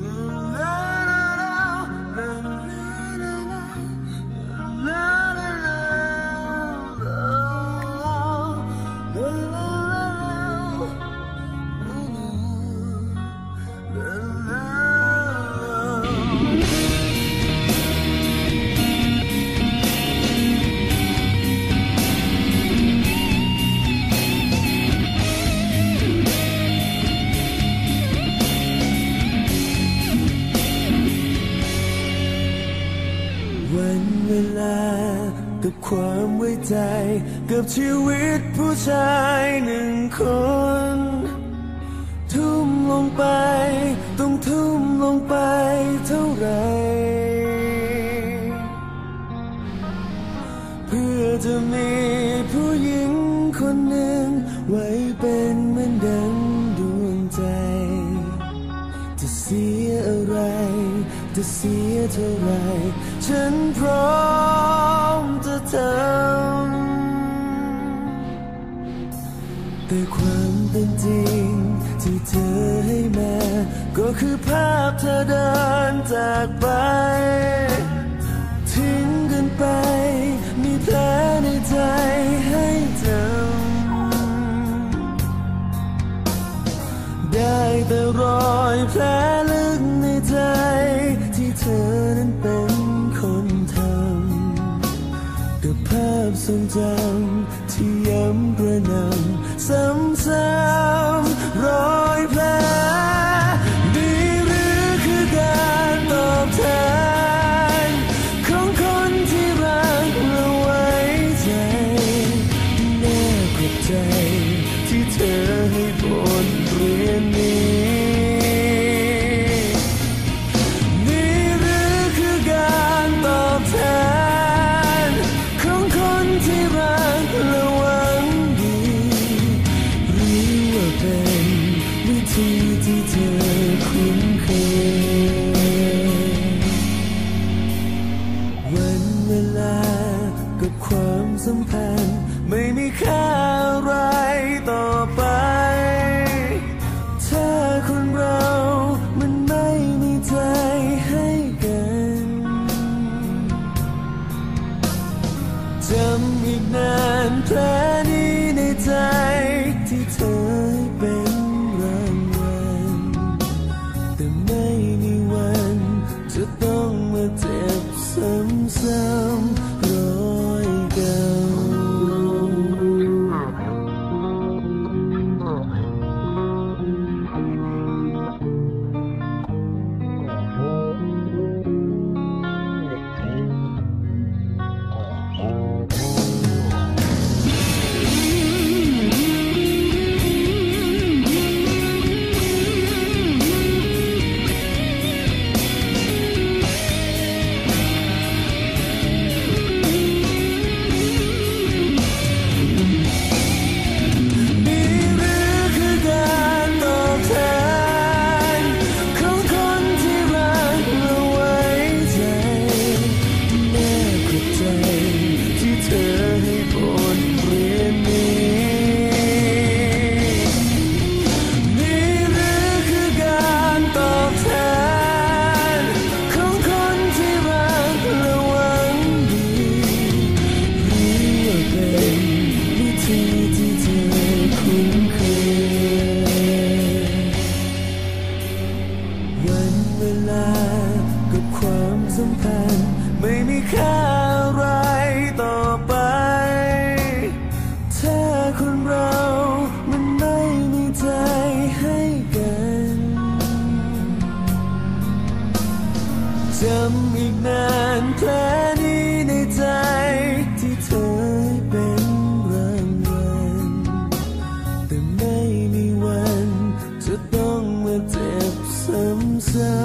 now. วันเวลา กับความไว้ใจ กับชีวิตผู้ชายหนึ่งคน ทุ่มลงไป ต้องทุ่มลงไปเท่าไร เพื่อจะมีผู้หญิงคนหนึ่ง ไว้เป็นเหมือนดังดวงใจ จะเสียอะไร จะเสียเท่าไรฉันพร้อมจะทำแต่ความเป็นจริงที่เธอให้มา ก็คือภาพเธอเดินจากไป ทิ้งกันไป มีแผลในใจให้จำได้แต่รอยแผล อนั้นเป็นคนทำกับภาพทรงจำที่ย้ำกระหนำซ้ำ ค่าอะไรต่อไปถ้าคนเรามันไม่มีใจให้กัน จำอีกนานแผลนี้ในใจที่เธอให้เป็นรางวัลแต่ไม่มีวันจะต้องมาเจ็บซ้ำๆ จำอีกนานแผลนี้ในใจ